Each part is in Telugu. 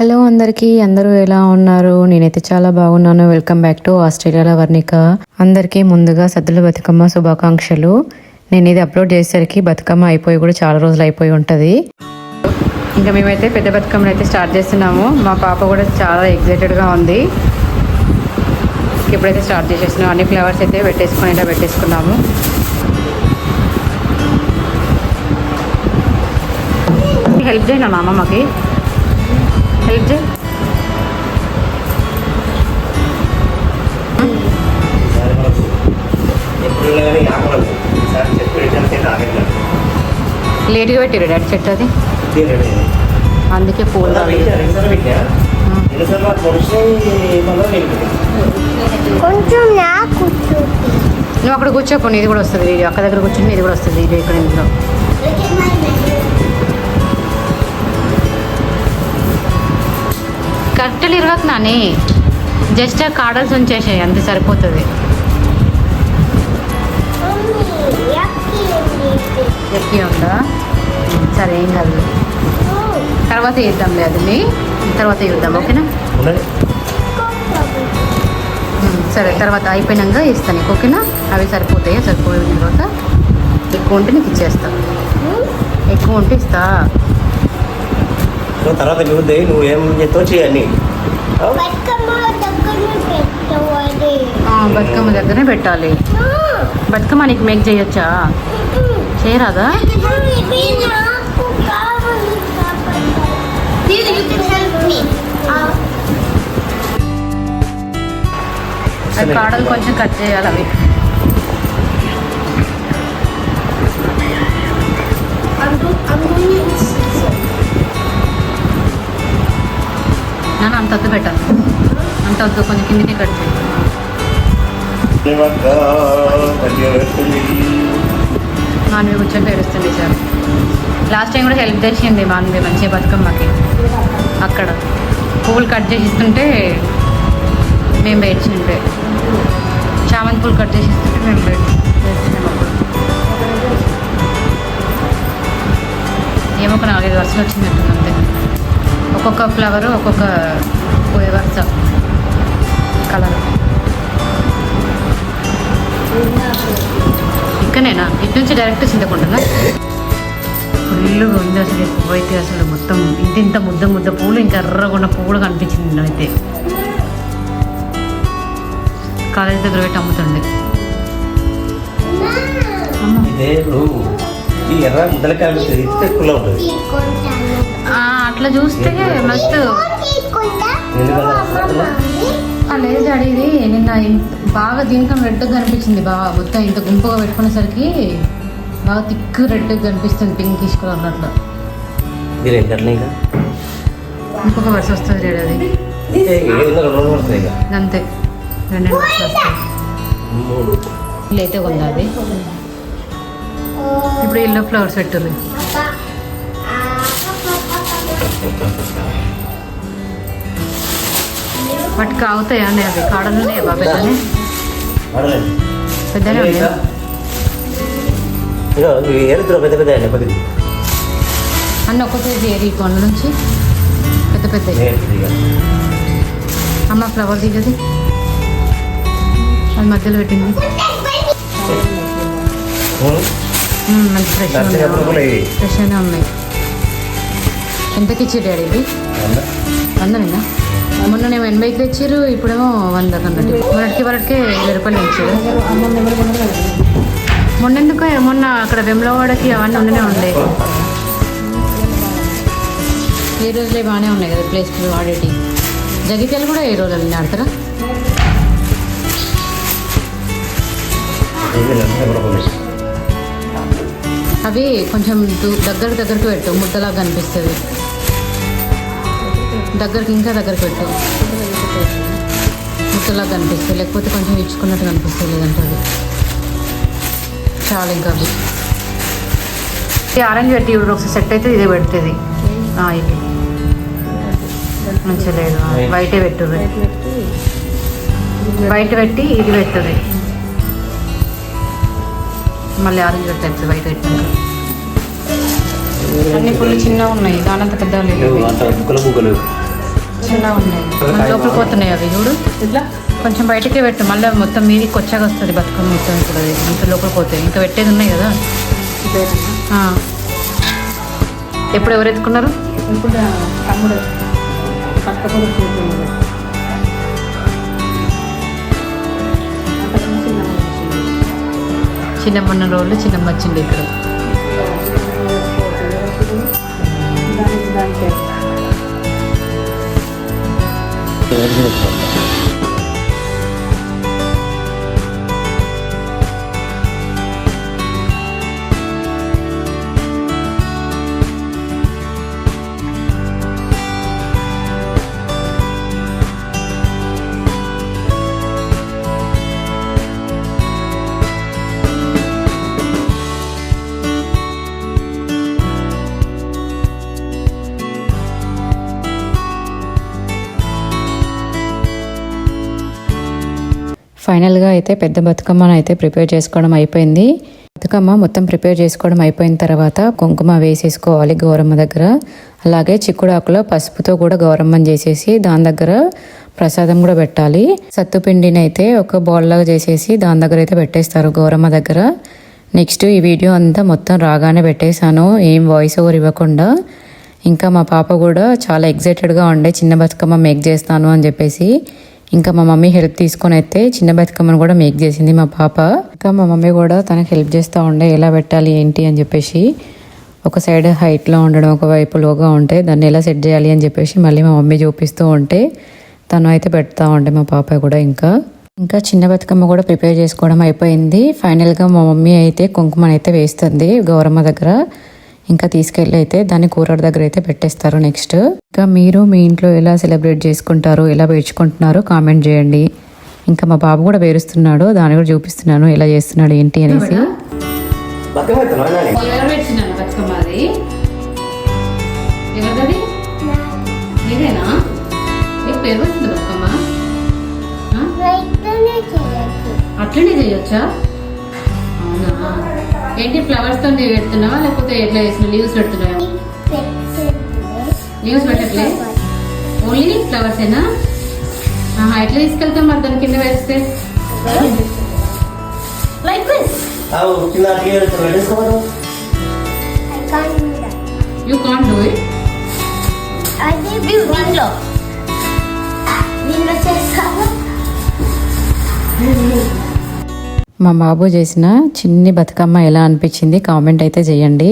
హలో అందరికీ. అందరూ ఎలా ఉన్నారు? నేనైతే చాలా బాగున్నాను. వెల్కమ్ బ్యాక్ టు ఆస్ట్రేలియాలో వర్ణిక. అందరికీ ముందుగా సద్దుల బతుకమ్మ శుభాకాంక్షలు. నేను ఇది అప్లోడ్ చేసేసరికి బతుకమ్మ అయిపోయి కూడా చాలా రోజులు అయిపోయి ఉంటుంది. ఇంకా మేమైతే పెద్ద బతుకమ్మను అయితే స్టార్ట్ చేస్తున్నాము. మా పాప కూడా చాలా ఎగ్జైటెడ్గా ఉంది. ఇప్పుడైతే స్టార్ట్ చేసేసినాము అన్ని ఫ్లవర్స్ అయితే పెట్టేసుకొని ఇలా పెట్టేసుకున్నాము. హెల్ప్ చేయనా మా అమ్మమ్మకి ఆగట్లేదు లేట్గా పెట్టిరు డాడీ చెట్టు అది? అందుకే పూలు నువ్వు అక్కడ కూర్చోపో ఇది కూడా వస్తుంది వీడియో అక్క దగ్గర కూర్చుని ఇది కూడా వస్తుంది వీడియో ఇక్కడ ఇందులో కట్టెలు ఇరవకు నాని. జస్ట్ కాడల్స్ ఉంచేసాయి అంతే సరిపోతుంది. ఎక్కి ఉందా? సరే ఏం కాదు. తర్వాత ఇద్దాంలే అది తర్వాత ఇద్దాం ఓకేనా? సరే తర్వాత అయిపోయినాక ఇస్తాను నీకు ఓకేనా? అవి సరిపోతాయి? సరిపోయిన తర్వాత? ఎక్కువ ఉంటే నీకు ఇచ్చేస్తా. ఎక్కువ ఉంటే ఇస్తా. నువ్వు తర్వాత చూద్దే నువ్వు ఏం చేస్తావు చేయని బతుకమ్మ దగ్గరనే పెట్టాలి. బతుకమ్మ నీకు మేక్ చేయొచ్చా? చేయరాదా. అవి కాడలు కొంచెం కట్ చేయాలి అవి. I'm going నాన్న అంత వద్దు పెట్టాలి అంత వద్దు కొంచెం కిందికి కట్ చేయి. మానవి కూర్చొని ఏడుస్తుంది సార్. లాస్ట్ టైం కూడా హెల్ప్ చేసింది మానవి మంచిగా బతుకమ్మకి అక్కడ పువ్వులు కట్ చేసి ఇస్తుంటే మేము ఏడ్చిండే చామంతి పూలు కట్ చేసి ఇస్తుంటే మేము ఏడ్చి- ఏడ్చినాం అప్పుడు ఏమో ఒక నాలుగైదు వరుసలు వచ్చినట్టుంది అంతే ఒక్కొక్క ఫ్లవర్ ఒక్కొక్క పోయే వరుస కలర్ ఇక్కడనేనా ఇటు నుంచి డైరెక్ట్ చింతకుంటుందా ఫుల్గా ఉంది అసలు ఎక్కువ అయితే అసలు మొత్తం ఇంత ఇంత ముద్ద ముద్ద పూలు ఇంకా ఎర్రగా ఉన్న పువ్వులు కనిపించింది నేనైతే కాలేజ్ దగ్గర పెట్టి అమ్ముతుండే. అమ్మ. ఇదే ఈ ఎర్ర ఎక్కువలో ఉంటుంది. అట్లా చూస్తే మస్తు. లేదు డాడీ ఇది నిన్న బాగా దీనికన్నా రెడ్గా కనిపించింది బాగా మొత్తం ఇంత గుంపుగా పెట్టుకునేసరికి బాగా థిక్ రెడ్గా కనిపిస్తుంది పింక్ కలర్ అట్లా ఇంకొక వరుస వస్తుంది అది. రెండు ఇక. అంతే. రెండు వరుసలు లేతే ఉంది అది? ఇప్పుడు ఎల్లో ఫ్లవర్స్ పెట్టరు వాటికి అవుతాయా అండి అవి కాడలు పెద్దనే. పెద్దనే ఉన్నాయి. పెద్ద పెద్ద అన్న ఏరి కొండ నుంచి. పెద్ద పెద్ద. అమ్మ ఫ్లవర్ దిగది అది మధ్యలో పెట్టింది. మంచి ఫ్రెష్ దర్శనం ఎప్పుడు కూడా ఉన్నాయి. ఫ్రెష్గానే ఉన్నాయి. ఎంతకి ఇచ్చి డాడీ ఇవి వంద. వందనేనా? మొన్న నేను ఎనభైకి తెచ్చారు ఇప్పుడేమో వంద కన్నట్టు మొన్నటికి వరకే ఇరవై రూపాయలు ఇచ్చారు. మొన్న ఎందుకు మొన్న అక్కడ వెమ్లవాడకి అవన్నీ ఉండనే ఉండే. ఏ రోజులే బాగానే ఉన్నాయి కదా ప్లేస్లు వాడేటి జగిత్యాలు కూడా ఏ రోజులు ఆడతారా? ఇది. అవి కొంచెం దగ్గర దగ్గరకు పెట్టు ముద్దలాగా కనిపిస్తుంది దగ్గరికి ఇంకా దగ్గరకు పెట్టు. ముద్దలాగా కనిపిస్తుంది లేకపోతే కొంచెం ఇచ్చుకున్నట్టు కనిపిస్తుంది లేదంటే అది చాలా ఇంకా అవి. ఆరెంజ్ పెట్టి ఇప్పుడు ఒకసారి సెట్ అయితే ఇదే పెడుతుంది. మంచిగా లేదు. వైటే పెట్టు వైట్ పెట్టి ఇది పెట్టుది మళ్ళీ ఆరెంజ్ పెట్టచ్చు వైట్ పెట్టాక. అన్ని పుల్లు చిన్నగా ఉన్నాయి. దానంత పెద్దగా లేవు చిన్నగా ఉన్నాయి. లోపలికి పోతున్నాయి అవి. చూడు. ఇట్లా కొంచెం బయటకే పెట్టు. మళ్ళీ మొత్తం మీదికి వచ్చాక వస్తుంది బతుకమ్మ మొత్తం ఇప్పుడు అది. అంత లోపలికి పోతాయి. ఇంకా పెట్టేది ఉన్నాయి కదా. ఎప్పుడు ఎవరు ఎత్తుకున్నారు? ఇప్పుడు తమ్ముడు. చిన్నమ్మన్న రోజులు చిన్నమ్మ వచ్చింది ఇక్కడ. やる気がな。ఫైనల్గా అయితే పెద్ద బతుకమ్మను అయితే ప్రిపేర్ చేసుకోవడం అయిపోయింది. బతుకమ్మ మొత్తం ప్రిపేర్ చేసుకోవడం అయిపోయిన తర్వాత కుంకుమ వేసేసుకోవాలి గౌరమ్మ దగ్గర. అలాగే చిక్కుడాకులో పసుపుతో కూడా గౌరమ్మని చేసేసి దాని దగ్గర ప్రసాదం కూడా పెట్టాలి. సత్తుపిండిని అయితే ఒక బౌల్లాగా చేసేసి దాని దగ్గర అయితే పెట్టేస్తారు గౌరమ్మ దగ్గర. నెక్స్ట్ ఈ వీడియో అంతా మొత్తం రాగానే పెట్టేశాను. ఏం వాయిస్ ఓవర్ ఇవ్వకుండా. ఇంకా మా పాప కూడా చాలా ఎగ్జైటెడ్గా ఉండే చిన్న బతుకమ్మ మేక్ చేస్తాను అని చెప్పేసి. ఇంకా మా మమ్మీ హెల్ప్ తీసుకొని అయితే చిన్న బతుకమ్మను కూడా మేక్ చేసింది మా పాప. ఇంకా మా మమ్మీ కూడా తనకు హెల్ప్ చేస్తూ ఉండే ఎలా పెట్టాలి ఏంటి అని చెప్పేసి ఒక సైడ్ హైట్లో ఉండడం ఒకవైపు లోగా ఉంటే దాన్ని ఎలా సెట్ చేయాలి అని చెప్పేసి మళ్ళీ మా మమ్మీ చూపిస్తూ ఉంటే తను అయితే పెడతా ఉండే మా పాప కూడా ఇంకా. ఇంకా చిన్న బతుకమ్మ కూడా ప్రిపేర్ చేసుకోవడం అయిపోయింది. ఫైనల్గా మా మమ్మీ అయితే కుంకుమని అయితే వేస్తుంది గౌరమ్మ దగ్గర. ఇంకా తీసుకెళ్ళి అయితే దాన్ని కూరర్ దగ్గర అయితే పెట్టేస్తారు నెక్స్ట్. ఇంకా మీరు మీ ఇంట్లో ఎలా సెలబ్రేట్ చేసుకుంటారు ఎలా పేర్చుకుంటున్నారో కామెంట్ చేయండి. ఇంకా మా బాబు కూడా పేరుస్తున్నాడు దాన్ని కూడా చూపిస్తున్నాను ఎలా చేస్తున్నాడు ఏంటి అనేసి. అట్లనే చేయొచ్చా అవునా? ఏంటి ఫ్లవర్స్తో పెడుతున్నావా? లేకపోతే ఎట్లా చేస్తున్నావు? లీవ్స్ పెడుతున్నావా? లీవ్స్ పెట్టట్లే? ఓన్లీ ఫ్లవర్స్ ఏనా ఎట్లా తీసుకెళ్తాం మరి దాని కింద వేస్తే యూ కాంట్ డూ ఇట్ అది దీంట్లో. దీంట్లో చేస్తాను మా బాబు చేసిన చిన్ని బతుకమ్మ ఎలా అనిపించింది కామెంట్ అయితే చేయండి.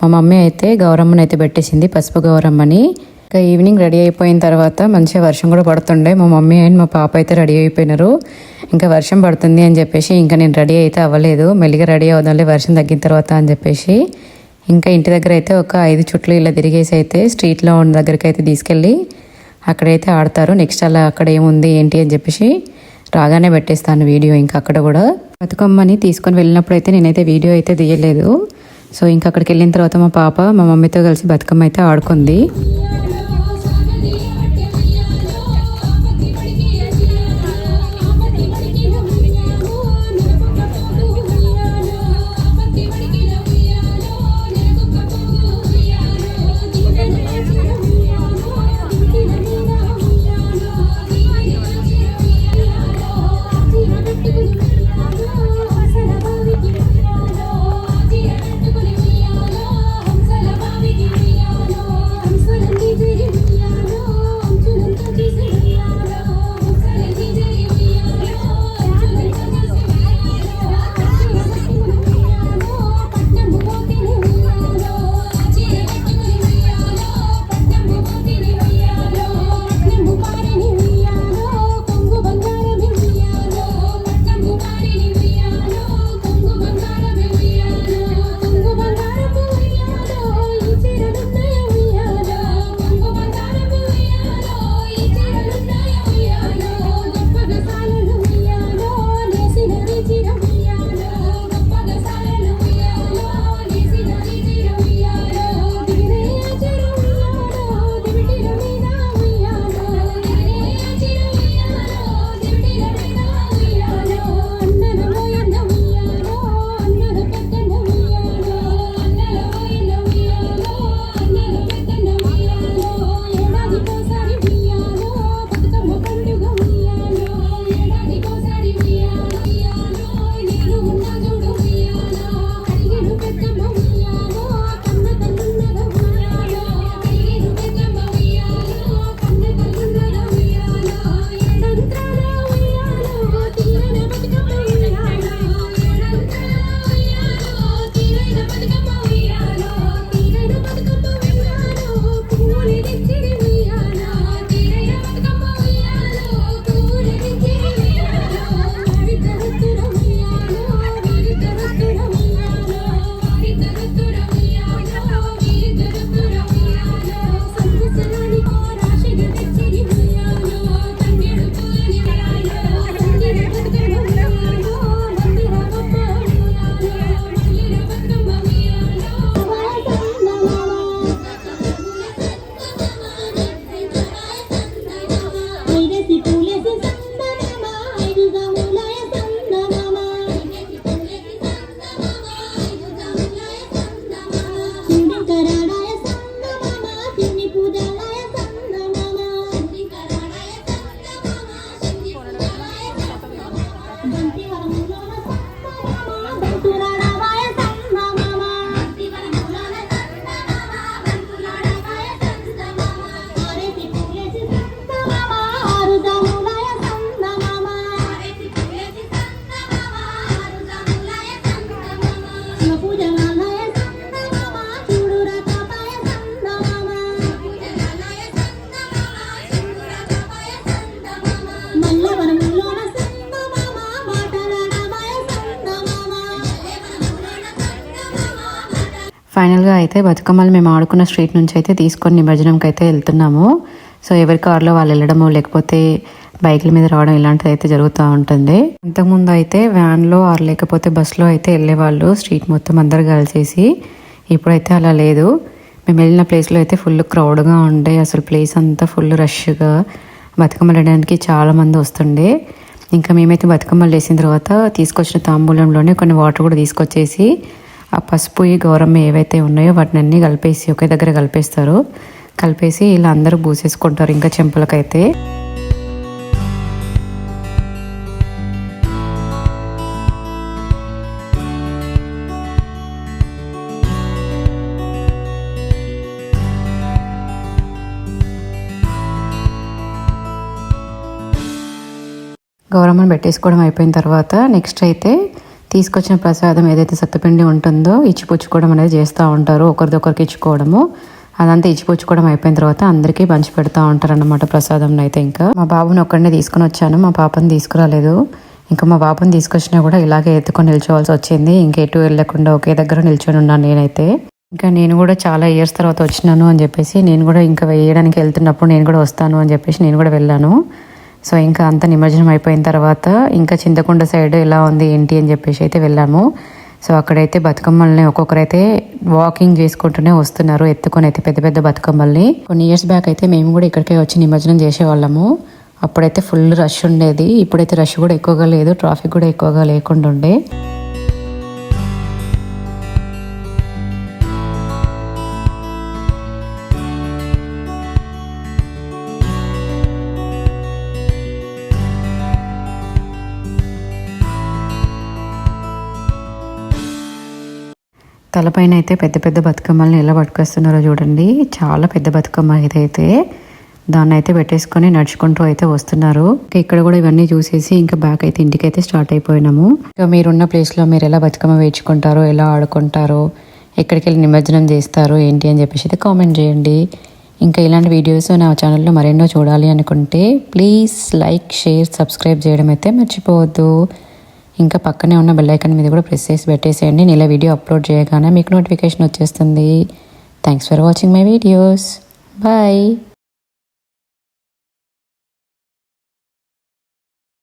మా మమ్మీ అయితే గౌరమ్మని అయితే పెట్టేసింది పసుపు గౌరమ్మని. ఇంకా ఈవినింగ్ రెడీ అయిపోయిన తర్వాత మంచిగా వర్షం కూడా పడుతుండే. మా మమ్మీ అండ్ మా పాప అయితే రెడీ అయిపోయినారు. ఇంకా వర్షం పడుతుంది అని చెప్పేసి ఇంకా నేను రెడీ అయితే అవ్వలేదు. మెల్లిగా రెడీ అవుదాంలే వర్షం తగ్గిన తర్వాత అని చెప్పేసి. ఇంకా ఇంటి దగ్గర అయితే ఒక ఐదు చుట్లు ఇలా తిరిగేసి అయితే స్ట్రీట్లో ఉన్న దగ్గరికి అయితే తీసుకెళ్ళి అక్కడైతే ఆడతారు. నెక్స్ట్ అలా అక్కడ ఏముంది ఏంటి అని చెప్పేసి రాగానే పెట్టేస్తాను వీడియో. ఇంకా అక్కడ కూడా బతుకమ్మని తీసుకొని వెళ్ళినప్పుడు అయితే నేనైతే వీడియో అయితే తీయలేదు. సో ఇంకా అక్కడికి వెళ్ళిన తర్వాత మా పాప మా మమ్మీతో కలిసి బతుకమ్మ అయితే ఆడుకుంది. ఫైనల్గా అయితే బతుకమ్మలు మేము ఆడుకున్న స్ట్రీట్ నుంచి అయితే తీసుకొని నిమజ్జనంకి అయితే వెళ్తున్నాము. సో ఎవరి కార్లో వాళ్ళు వెళ్ళడము లేకపోతే బైక్ల మీద రావడం ఇలాంటిది అయితే జరుగుతూ ఉంటుంది. అంతకుముందు అయితే వ్యాన్లో ఆరు లేకపోతే బస్సులో అయితే వెళ్ళేవాళ్ళు స్ట్రీట్ మొత్తం అందరు కలిసేసి. ఇప్పుడైతే అలా లేదు. మేము వెళ్ళిన ప్లేస్లో అయితే ఫుల్ క్రౌడ్గా ఉండే అసలు ప్లేస్ అంతా ఫుల్ రష్గా. బతుకమ్మలు ఆడడానికి చాలామంది వస్తుండే. ఇంకా మేమైతే బతుకమ్మలు వేసిన తర్వాత తీసుకొచ్చిన తాంబూలంలోనే కొన్ని వాటర్ కూడా తీసుకొచ్చేసి ఆ పసుపు ఈ గౌరమ్మ ఏవైతే ఉన్నాయో వాటిని అన్నీ కలిపేసి ఒకే దగ్గర కలిపేస్తారు. కలిపేసి ఇలా అందరూ పూసేసుకుంటారు ఇంకా చెంపలకైతే. గౌరమ్మను పెట్టేసుకోవడం అయిపోయిన తర్వాత నెక్స్ట్ అయితే తీసుకొచ్చిన ప్రసాదం ఏదైతే సత్తుపిండి ఉంటుందో ఇచ్చిపుచ్చుకోవడం అనేది చేస్తూ ఉంటారు. ఒకరిదొకరికి ఇచ్చుకోవడము. అదంతా ఇచ్చిపుచ్చుకోవడం అయిపోయిన తర్వాత అందరికీ పంచి పెడతా ఉంటారన్నమాట ప్రసాదం అయితే ఇంకా. మా బాబుని ఒక్కడినే తీసుకొని వచ్చాను. మా పాపని తీసుకురాలేదు. ఇంకా మా బాబుని తీసుకొచ్చినా కూడా ఇలాగే ఎత్తుకొని నిల్చోవాల్సి వచ్చింది. ఇంకా ఎటు వెళ్ళకుండా ఒకే దగ్గర నిల్చొని ఉన్నాను నేనైతే. ఇంకా నేను కూడా చాలా ఇయర్స్ తర్వాత వచ్చినాను అని చెప్పేసి నేను కూడా ఇంకా వేయడానికి వెళ్తున్నప్పుడు నేను కూడా వస్తాను అని చెప్పేసి నేను కూడా వెళ్ళాను. సో ఇంకా అంత నిమజ్జనం అయిపోయిన తర్వాత ఇంకా చింతకుండ సైడ్ ఎలా ఉంది ఏంటి అని చెప్పేసి అయితే వెళ్ళాము. సో అక్కడైతే బతుకమ్మల్ని ఒక్కొక్కరైతే వాకింగ్ చేసుకుంటూనే వస్తున్నారు ఎత్తుకొని అయితే పెద్ద పెద్ద బతుకమ్మల్ని. కొన్ని ఇయర్స్ బ్యాక్ అయితే మేము కూడా ఇక్కడికే వచ్చి నిమజ్జనం చేసేవాళ్ళము. అప్పుడైతే ఫుల్ రష్ ఉండేది. ఇప్పుడైతే రష్ కూడా ఎక్కువగా లేదు ట్రాఫిక్ కూడా ఎక్కువగా లేకుండా ఉండే. తలపైన అయితే పెద్ద పెద్ద బతుకమ్మల్ని ఎలా పట్టుకొస్తున్నారో చూడండి. చాలా పెద్ద బతుకమ్మ ఇదైతే. దాన్ని అయితే పెట్టేసుకొని నడుచుకుంటూ అయితే వస్తున్నారు. ఇక్కడ కూడా ఇవన్నీ చూసేసి ఇంకా బ్యాక్ అయితే ఇంటికి అయితే స్టార్ట్ అయిపోయినాము. ఇంకా మీరున్న ప్లేస్లో మీరు ఎలా బతుకమ్మ వేయించుకుంటారో ఎలా ఆడుకుంటారో ఎక్కడికి వెళ్ళి నిమజ్జనం చేస్తారో ఏంటి అని చెప్పేసి అయితే కామెంట్ చేయండి. ఇంకా ఇలాంటి వీడియోస్ నా ఛానల్లో మరెన్నో చూడాలి అనుకుంటే ప్లీజ్ లైక్ షేర్ సబ్స్క్రైబ్ చేయడం అయితే మర్చిపోవద్దు. ఇంకా పక్కనే ఉన్న బెల్లైకన్ మీద కూడా ప్రెస్ చేసి పెట్టేసేయండి. నేను ఇలా వీడియో అప్లోడ్ చేయగానే మీకు నోటిఫికేషన్ వచ్చేస్తుంది. Thanks for watching my videos bye